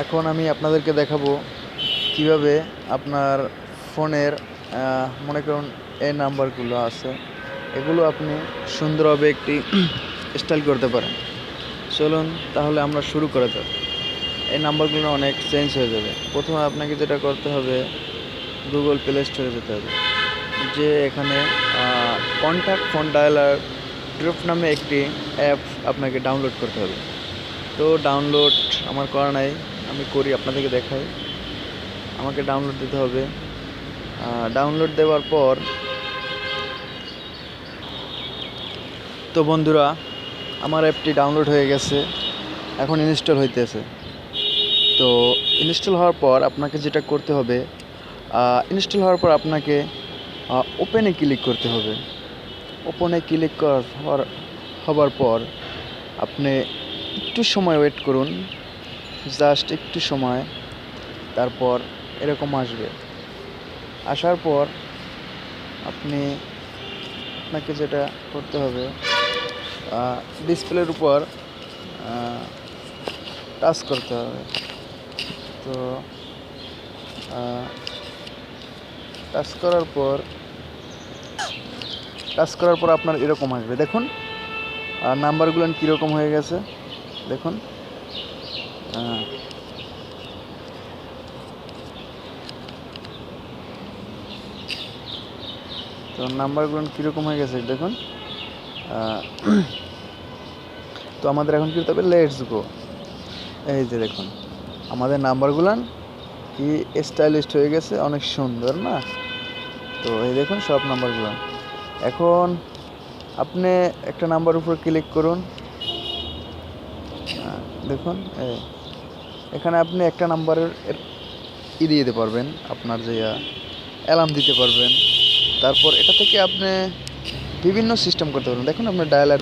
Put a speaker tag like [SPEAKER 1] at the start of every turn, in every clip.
[SPEAKER 1] এখন আমি আপনাদেরকে দেখাবো কীভাবে আপনার ফোনের মনে করুন এই নাম্বারগুলো আছে। এগুলো আপনি সুন্দরভাবে একটি স্টাইল করতে পারেন। চলুন তাহলে আমরা শুরু করে যাক। এই নাম্বারগুলো অনেক চেঞ্জ হয়ে যাবে। প্রথমে আপনাকে যেটা করতে হবে গুগল প্লে স্টোরে যেতে হবে। যে এখানে কন্ট্যাক্ট ফোন ডায়ালার ড্রপ নামে একটি অ্যাপ আপনাকে ডাউনলোড করতে হবে। তো ডাউনলোড আমার করা নাই। আমি করি, আপনাদেরকে দেখাই। আমাকে ডাউনলোড দিতে হবে। ডাউনলোড দেওয়ার পর তো বন্ধুরা, আমার অ্যাপটি ডাউনলোড হয়ে গেছে, এখন ইনস্টল হইতেছে। তো ইনস্টল হওয়ার পর আপনাকে যেটা করতে হবে ইনস্টল হওয়ার পর আপনাকে ওপেনে ক্লিক করতে হবে। ওপেনে ক্লিক করার হওয়ার- পর আপনি একটু সময় ওয়েট করুন। জাস্ট একটু সময়, তারপর এরকম আসবে। আসার পর আপনি আপনাকে যেটা করতে হবে ডিসপ্লের উপর টাচ করতে হবে। তো টাচ করার পর টাচ করার পর আপনার এরকম আসবে। দেখুন, আর নাম্বারগুলো কীরকম হয়ে গেছে, দেখুন। তো নাম্বারগুলো কীরকম হয়ে গেছে দেখুন। তো আমাদের এখন কী করতে হবে? লেটস গো এই যে দেখুন, আমাদের নাম্বারগুলান কি স্টাইলিস্ট হয়ে গেছে? অনেক সুন্দর না? তো এই দেখুন সব নাম্বারগুলো। এখন আপনি একটা নাম্বার উপর ক্লিক করুন। দেখুন, এই এখানে আপনি একটা নাম্বারের ই দিতে পারবেন, আপনার যে অ্যালার্ম দিতে পারবেন। তারপর এটা থেকে আপনি বিভিন্ন সিস্টেম করতে পারবেন। দেখুন, আপনার ডায়ালার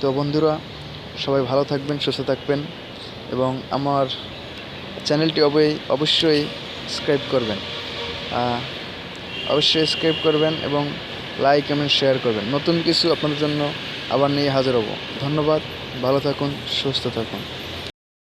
[SPEAKER 1] তো বন্ধুরা, সবাই ভালো থাকবেন, সুস্থ থাকবেন এবং আমার চ্যানেলটি অবশ্যই সাবস্ক্রাইব করবেন। অবশ্যই সাবস্ক্রাইব করবেন এবং লাইক এবং শেয়ার করবেন। নতুন কিছু আপনাদের জন্য আবার নিয়ে হাজির হব। ধন্যবাদ, ভালো থাকুন, সুস্থ থাকুন।